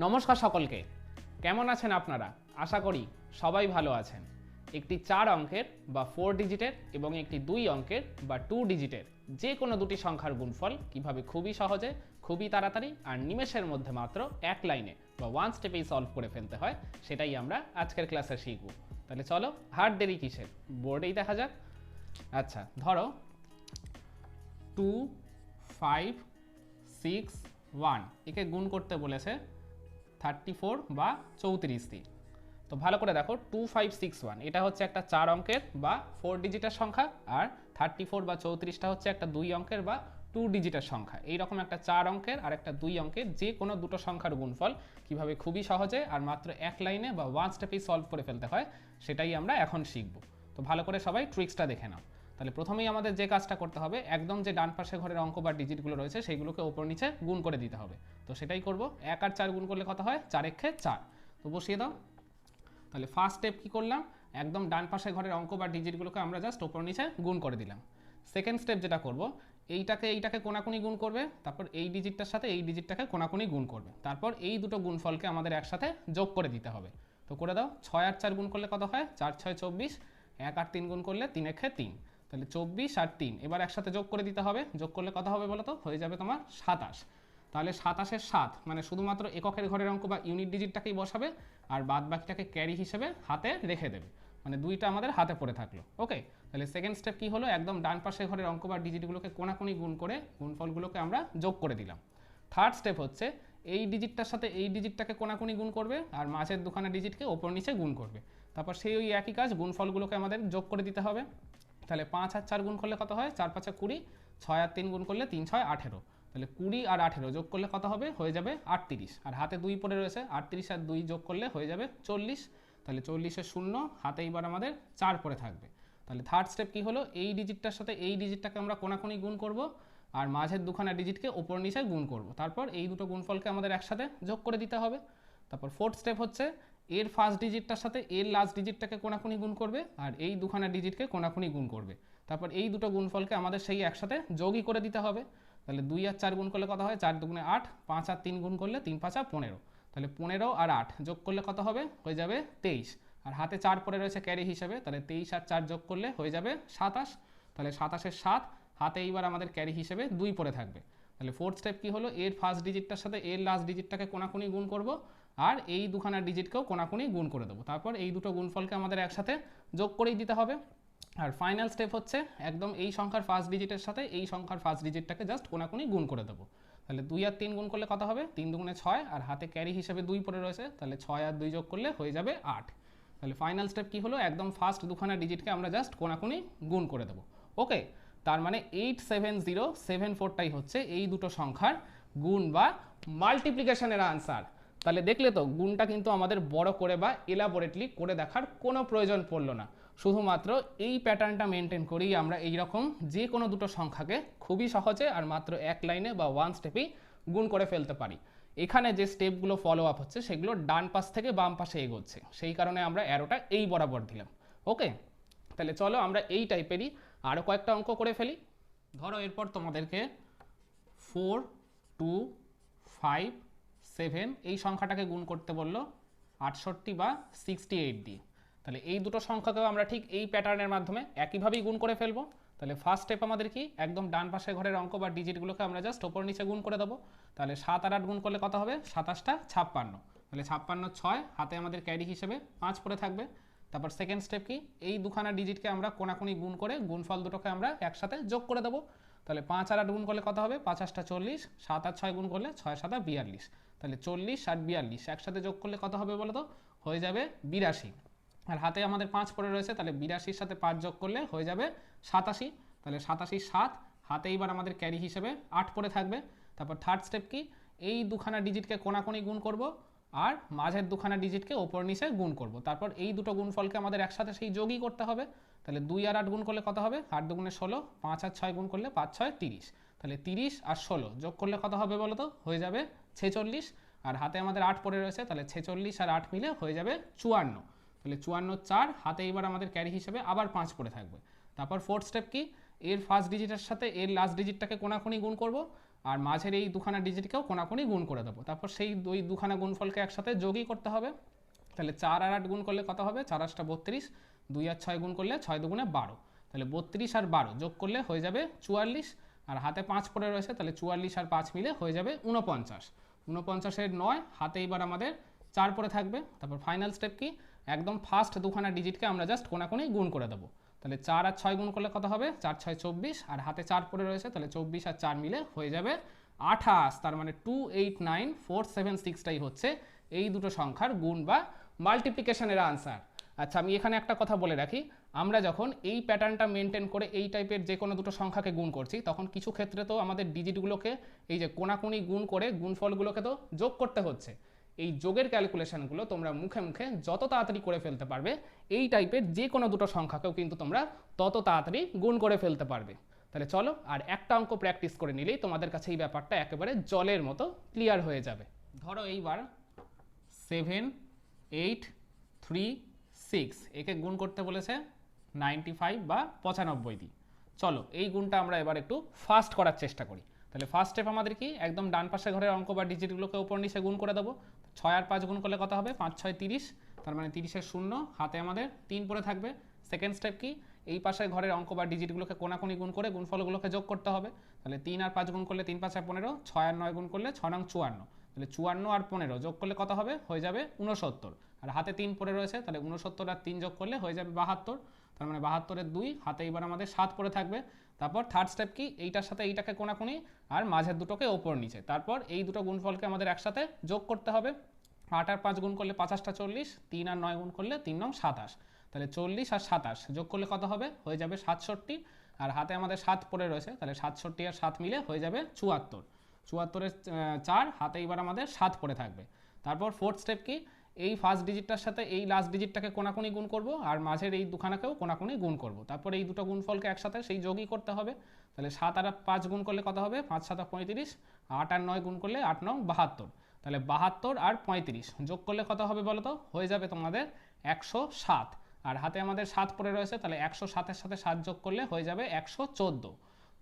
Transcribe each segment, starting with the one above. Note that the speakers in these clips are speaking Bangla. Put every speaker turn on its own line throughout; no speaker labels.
নমস্কার সকলকে। কেমন আছেন আপনারা? আশা করি সবাই ভালো আছেন। একটি চার অঙ্কের বা ফোর ডিজিটের এবং একটি দুই অঙ্কের বা টু ডিজিটের যে কোনো দুটি সংখ্যার গুণফল কীভাবে খুবই সহজে, খুবই তাড়াতাড়ি আর নিমেষের মধ্যে মাত্র এক লাইনে বা ওয়ান স্টেপেই সলভ করে ফেলতে হয়, সেটাই আমরা আজকের ক্লাসে শিখব। তাহলে চলো হার্ড দেরি কিসের? বোর্ডেই দেখা যাক। আচ্ছা ধরো টু ফাইভ সিক্স ওয়ান একে গুণ করতে বলেছে থার্টি ফোর বা চৌত্রিশ দিয়ে তো ভালো করে দেখো টু ফাইভ সিক্স ওয়ান এটা হচ্ছে একটা চার অঙ্কের বা ফোর ডিজিটের সংখ্যা, আর থার্টি ফোর বা চৌত্রিশটা হচ্ছে একটা দুই অঙ্কের বা টু ডিজিটের সংখ্যা। এইরকম একটা চার অঙ্কের আর একটা দুই অঙ্কের যে কোনো দুটো সংখ্যার গুণফল কীভাবে খুবই সহজে আর মাত্র এক লাইনে বা ওয়ান স্টেপেই সলভ করে ফেলতে হয়, সেটাই আমরা এখন শিখব। তো ভালো করে সবাই ট্রিক্সটা দেখে নাও। তাহলে প্রথমেই আমাদের যে কাজটা করতে হবে, একদম যে ডান পাশে ঘরের অঙ্ক বা ডিজিটগুলো রয়েছে, সেইগুলোকে ওপর নিচে গুণ করে দিতে হবে। তো সেটাই করব। এক আর চার গুণ করলে কত হয়? চার এক্ষে চার। তো বসিয়ে দাও। তাহলে ফার্স্ট স্টেপ কী করলাম? একদম ডান পাশে ঘরের অঙ্ক বা ডিজিটগুলোকে আমরা জাস্ট ওপর নিচে গুণ করে দিলাম। সেকেন্ড স্টেপ যেটা করব, এইটাকে এইটাকে কোনাকুনি গুণ করবে, তারপর এই ডিজিটটার সাথে এই ডিজিটটাকে কোনাকুনি গুণ করবে। তারপর এই দুটো গুণফলকে আমাদের একসাথে যোগ করে দিতে হবে। তো করে দাও, ছয় আর চার গুণ করলে কত হয়? চার, ছয়, চব্বিশ। এক আর তিন গুণ করলে তিন একে তিন। তাহলে চব্বিশ আর তিন। এবার একসাথে যোগ করে দিতে হবে। যোগ করলে কত হবে বলো তো হয়ে যাবে তোমার সাতাশ। তাহলে সাতাশের সাত মানে শুধুমাত্র এককের ঘরের অঙ্ক বা ইউনিট ডিজিটটাকেই বসাবে আর বাদ বাকিটাকে ক্যারি হিসেবে হাতে রেখে দেবে। মানে দুইটা আমাদের হাতে পড়ে থাকল। ওকে? তাহলে সেকেন্ড স্টেপ কি হলো? একদম ডান পাশের ঘরের অঙ্ক বা ডিজিটগুলোকে কোনাকুনি গুণ করে গুণফলগুলোকে আমরা যোগ করে দিলাম। থার্ড স্টেপ হচ্ছে, এই ডিজিটটার সাথে এই ডিজিটটাকে কোনাকুনি গুণ করবে আর মাঝের দুখানা ডিজিটকে ওপর নিচে গুণ করবে। তারপর সেই ওই একই কাজ গুণফলগুলোকে আমাদের যোগ করে দিতে হবে। তাহলে পাঁচ আর চার গুণ করলে কত হয়? চার, পাঁচা কুড়ি, ছয় আর তিন গুণ করলে তিন, ছয়, আঠেরো। তাহলে কুড়ি আর আঠেরো যোগ করলে কত হবে? হয়ে যাবে আটত্রিশ। আর হাতে দুই পড়ে রয়েছে, আটত্রিশ আর দুই যোগ করলে হয়ে যাবে চল্লিশ। তাহলে চল্লিশের শূন্য, হাতে এইবার আমাদের চার পরে থাকবে। তাহলে থার্ড স্টেপ কি হলো? এই ডিজিটটার সাথে এই ডিজিটটাকে আমরা কোনাকুনি গুণ করব আর মাঝের দুখানা ডিজিটকে ওপর নিচে গুণ করব। তারপর এই দুটো গুণফলকে আমাদের একসাথে যোগ করে দিতে হবে। তারপর ফোর্থ স্টেপ হচ্ছে এর ফার্স্ট ডিজিটটার সাথে এর লাস্ট ডিজিটটাকে কোনাকুনি গুণ করবে আর এই দুখানা ডিজিটকে কোনাকুনি গুণ করবে। তারপর এই দুটো গুণফলকে আমাদের সেই একসাথে যোগই করে দিতে হবে। তাহলে দুই আর চার গুণ করলে কত হয়? চার দুগুণে আট, পাঁচ আর তিন গুণ করলে তিন, পাঁচ আর পনেরো। তাহলে পনেরো আর আট যোগ করলে কত হবে? হয়ে যাবে তেইশ। আর হাতে চার পরে রয়েছে ক্যারি হিসেবে, তাহলে তেইশ আর চার যোগ করলে হয়ে যাবে সাতাশ। তাহলে সাতাশের সাত, হাতে এইবার আমাদের ক্যারি হিসেবে দুই পরে থাকবে। তাহলে ফোর্থ স্টেপ কী হলো? এর ফার্স্ট ডিজিটটার সাথে এর লাস্ট ডিজিটটাকে কোনাকুনি গুণ করব। আর এই দুখানা ডিজিটকেও কোনাকুনি গুণ করে দেবো। তারপর এই দুটো গুণফলকে আমাদের একসাথে যোগ করেই দিতে হবে। আর ফাইনাল স্টেপ হচ্ছে একদম এই সংখ্যার ফার্স্ট ডিজিটের সাথে এই সংখ্যার ফার্স্ট ডিজিটটাকে জাস্ট কোনাকুনি গুণ করে দেবো। তাহলে দুই আর তিন গুণ করলে কত হবে? তিন দুগুণে ছয় আর হাতে ক্যারি হিসেবে দুই পড়ে রয়েছে। তাহলে ছয় আর দুই যোগ করলে হয়ে যাবে আট। তাহলে ফাইনাল স্টেপ কী হলো? একদম ফার্স্ট দুখানা ডিজিটকে আমরা জাস্ট কোনাকুনি গুণ করে দেবো। ওকে তার মানে এইট সেভেন জিরো সেভেন ফোরটাই হচ্ছে এই দুটো সংখ্যার গুণ বা মাল্টিপ্লিকেশনের আনসার তাহলে দেখলে তো গুণটা কিন্তু আমাদের বড় করে বা এলাবোরেটলি করে দেখার কোনো প্রয়োজন পড়ল না। শুধুমাত্র এই প্যাটার্নটা মেনটেন করেই আমরা এই রকম যে কোনো দুটো সংখ্যাকে খুবই সহজে আর মাত্র এক লাইনে বা ওয়ান স্টেপেই গুণ করে ফেলতে পারি। এখানে যে স্টেপগুলো ফলো আপ হচ্ছে সেগুলো ডান পাশ থেকে বাম পাশে এগোচ্ছে। সেই কারণে আমরা অ্যারোটা এই বরাবর দিলাম। ওকে? তাহলে চলো আমরা এই টাইপেরই আরও কয়েকটা অঙ্ক করে ফেলি। ধরো এরপর তোমাদেরকে ফোর টু ফাইভ সেভেন এই সংখ্যাটাকে গুণ করতে বলল আটষট্টি বা সিক্সটি এইট দিয়ে তাহলে এই দুটো সংখ্যাকেও আমরা ঠিক এই প্যাটার্নের মাধ্যমে একইভাবেই গুণ করে ফেলব। তাহলে ফার্স্ট স্টেপ আমাদের কি? একদম ডান পাশে ঘরের অঙ্ক বা ডিজিটগুলোকে আমরা জাস্ট ওপর নিচে গুণ করে দেবো। তাহলে সাত আর আট গুণ করলে কত হবে? সাতাশটা ছাপ্পান্ন। তাহলে ছাপ্পান্ন ছয়, হাতে আমাদের ক্যারি হিসেবে পাঁচ পড়ে থাকবে। তারপর সেকেন্ড স্টেপ কি? এই দুখানা ডিজিটকে আমরা কোনাকুনি গুণ করে গুণফল দুটোকে আমরা একসাথে যোগ করে দেবো। তাহলে পাঁচ আর আট গুণ করলে কত হবে? পাঁচ আটটা চল্লিশ, সাত আর ছয় গুণ করলে ছয়, সাত বিয়াল্লিশ। তাহলে চল্লিশ আর বিয়াল্লিশ, একসাথে যোগ করলে কত হবে বলো তো হয়ে যাবে বিরাশি। আর হাতে আমাদের পাঁচ পড়ে রয়েছে, তাহলে বিরাশির সাথে পাঁচ যোগ করলে হয়ে যাবে সাতাশি। তাহলে সাতাশি সাত, হাতে এইবার আমাদের ক্যারি হিসেবে আট পড়ে থাকবে। তারপর থার্ড স্টেপ কি? এই দুখানা ডিজিটকে কোনাকুনি গুণ করব আর মাঝের দুখানা ডিজিটকে ওপর নিচে গুণ করব। তারপর এই দুটো গুণফলকে আমাদের একসাথে সেই যোগই করতে হবে। তাহলে দুই আর আট গুণ করলে কত হবে? আট দুগুণে ষোলো, পাঁচ আর ছয় গুণ করলে পাঁচ, ছয়, তিরিশ। তাহলে তিরিশ আর ষোলো। যোগ করলে কত হবে বলো তো? হয়ে যাবে ছেচল্লিশ। আর হাতে আমাদের আট পড়ে রয়েছে, তাহলে ছেচল্লিশ আর আট মিলে হয়ে যাবে চুয়ান্ন। তাহলে চুয়ান্ন চার, হাতে এবার আমাদের ক্যারি হিসেবে আবার পাঁচ পড়ে থাকবে। তারপর ফোর্থ স্টেপ কি? এর ফার্স্ট ডিজিটের সাথে এর লাস্ট ডিজিটটাকে কোনাকুনি গুণ করব, আর মাঝের এই দুখানা ডিজিটকেও কোনাকুনি গুণ করে দেবো। তারপর সেই দুই দুখানা গুণফলকে একসাথে যোগই করতে হবে। তাহলে চার আর আট গুণ করলে কত হবে? চার আটটা বত্রিশ। দুই আর ছয় গুণ করলে ছয় দুগুণে বারো। তাহলে বত্রিশ আর বারো যোগ করলে হয়ে যাবে চুয়াল্লিশ। আর হাতে পাঁচ পড়ে রয়েছে, তাহলে চুয়াল্লিশ আর পাঁচ মিলে হয়ে যাবে উনপঞ্চাশ উনপঞ্চাশের নয়, হাতে এবার আমাদের চার পরে থাকবে। তারপর ফাইনাল স্টেপ কি? একদম ফার্স্ট দুখানা ডিজিটকে আমরা জাস্ট কোনাকুনি গুণ করে দেবো। তাহলে চার আর ছয় গুণ করলে কত হবে? চার, ছয়, চব্বিশ। আর হাতে চার পড়ে রয়েছে, তাহলে চব্বিশ আর চার মিলে হয়ে যাবে আঠাশ। তার মানে two eight nine four seven সিক্সটাই হচ্ছে এই দুটো সংখ্যার গুণ বা মাল্টিপ্লিকেশনের আনসার আচ্ছা আমি এখানে একটা কথা বলে রাখি। আমরা যখন এই প্যাটার্নটা মেনটেন করে এই টাইপের যে কোনো দুটো সংখ্যাকে গুণ করছি, তখন কিছু ক্ষেত্রে তো আমাদের ডিজিটগুলোকে এই যে কোনাকুনি গুণ করে গুণফলগুলোকে তো যোগ করতে হচ্ছে। এই যোগের ক্যালকুলেশনগুলো তোমরা মুখে মুখে যত তাড়াতাড়ি করে ফেলতে পারবে, এই টাইপের যে কোনো দুটো সংখ্যাকেও কিন্তু তোমরা তত তাড়াতাড়ি গুণ করে ফেলতে পারবে। তাহলে চলো, আর একটা অঙ্ক প্র্যাকটিস করে নিলেই তোমাদের কাছে এই ব্যাপারটা একেবারে জলের মতো ক্লিয়ার হয়ে যাবে। ধরো এইবার সেভেন এইট থ্রি সিক্স একে গুণ করতে বলেছে নাইনটি ফাইভ বা পঁচানব্বই দিই চলো, এই গুণটা আমরা এবার একটু ফাস্ট করার চেষ্টা করি। তাহলে ফার্স্ট স্টেপ আমাদের কি? একদম ডান পাশে ঘরের অঙ্ক বা ডিজিটগুলোকে উপর নিচে গুণ করে দেবো। ছয় আর পাঁচ গুণ করলে কত হবে? পাঁচ, ছয়, তিরিশ। তার মানে তিরিশের শূন্য, হাতে আমাদের তিন পরে থাকবে। সেকেন্ড স্টেপ কি? এই পাশে ঘরের অঙ্ক বা ডিজিটগুলোকে কোনাকুনি গুণ করে গুণফলগুলোকে যোগ করতে হবে। তাহলে তিন আর পাঁচ গুণ করলে তিন পাঁচ আর পনেরো, ছয় আর নয় গুণ করলে ছ নং চুয়ান্ন। তাহলে চুয়ান্ন আর পনেরো যোগ করলে কত হবে? হয়ে যাবে উনসত্তর আর হাতে তিন পড়ে রয়েছে, তাহলে উনসত্তর আর তিন যোগ করলে হয়ে যাবে বাহাত্তর। তার মানে বাহাত্তরের দুই, হাতে এবার আমাদের সাত পড়ে থাকবে। তারপর থার্ড স্টেপ কি? এইটার সাথে এইটাকে কোনাকুনি আর মাঝের দুটোকে ওপর নিচে। তারপর এই দুটো গুণফলকে আমাদের একসাথে যোগ করতে হবে। আট আর পাঁচ গুণ করলে পাঁচাশটা চল্লিশ, তিন আর নয় গুণ করলে তিন নং সাতাশ। তাহলে চল্লিশ আর সাতাশ যোগ করলে কত হবে? হয়ে যাবে সাতষট্টি। আর হাতে আমাদের সাত পড়ে রয়েছে, তাহলে সাতষট্টি আর সাত মিলে হয়ে যাবে চুয়াত্তর। চুয়াত্তরের চার, হাতে এবার আমাদের সাত পড়ে থাকবে। তারপর ফোর্থ স্টেপ কি? এই ফার্স্ট ডিজিটটার সাথে এই লাস্ট ডিজিটটাকে কোনাকুনি গুণ করব আর মাঝের এই দুখানাকেও কোনাকুনি গুণ করব। তারপর এই দুটো গুণফলকে একসাথে সেই যোগই করতে হবে। তাহলে সাত আর পাঁচ গুণ করলে কত হবে? পাঁচ, সাত পঁয়ত্রিশ। আট আর নয় গুণ করলে আট, নং বাহাত্তর। তাহলে বাহাত্তর আর পঁয়ত্রিশ যোগ করলে কত হবে বলো তো? হয়ে যাবে তোমাদের একশো সাত। আর হাতে আমাদের সাত পড়ে রয়েছে, তাহলে একশো সাতের সাথে সাত যোগ করলে হয়ে যাবে একশো চোদ্দ।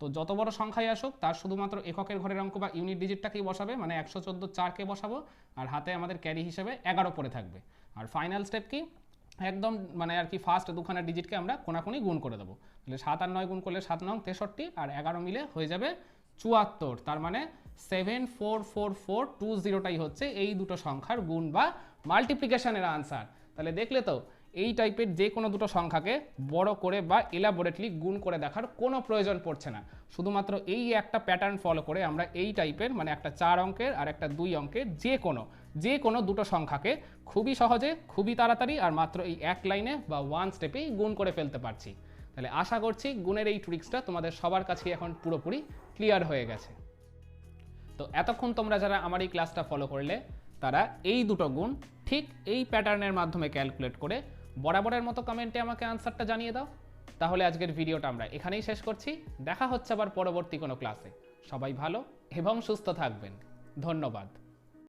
তো যত বড় সংখ্যাই আসুক, তার শুধুমাত্র এককের ঘরের অঙ্ক বা ইউনিট ডিজিটটাকেই বসাবে মানে একশো চোদ্দ চারকে বসাবো, আর হাতে আমাদের ক্যারি হিসেবে এগারো পড়ে থাকবে। আর ফাইনাল স্টেপ কি? একদম মানে আর কি ফার্স্ট দুখানা ডিজিটকে আমরা কোনাকুনি গুণ করে দেবো। তাহলে সাত আর নয় গুণ করলে সাত নং, তেষট্টি, আর এগারো মিলে হয়ে যাবে চুয়াত্তর। তার মানে seven four four four two জিরোটাই হচ্ছে এই দুটো সংখ্যার গুণ বা মাল্টিপ্লিকেশনের আনসার তাহলে দেখলে তো এই টাইপের যে কোনো দুটো সংখ্যাকে বড় করে বা এলাবোরেটলি গুণ করে দেখার কোনো প্রয়োজন পড়ছে না। শুধুমাত্র এই একটা প্যাটার্ন ফলো করে আমরা এই টাইপের মানে একটা চার অঙ্কের আর একটা দুই অঙ্কের যে কোনো যে কোনো দুটো সংখ্যাকে খুবই সহজে, খুবই তাড়াতাড়ি আর মাত্র এই এক লাইনে বা ওয়ান স্টেপেই গুণ করে ফেলতে পারছি। তাহলে আশা করছি গুণের এই ট্রিক্সটা তোমাদের সবার কাছেই এখন পুরোপুরি ক্লিয়ার হয়ে গেছে। তো এতক্ষণ তোমরা যারা আমার এই ক্লাসটা ফলো করলে, তারা এই দুটো গুণ ঠিক এই প্যাটার্নের মাধ্যমে ক্যালকুলেট করে বরাবরের মতো কমেন্টে আমাকে আনসারটা জানিয়ে দাও। তাহলে আজকের ভিডিওটা আমরা এখানেই শেষ করছি। দেখা হচ্ছে আবার পরবর্তী কোনো ক্লাসে সবাই ভালো এবং সুস্থ থাকবেন। ধন্যবাদ।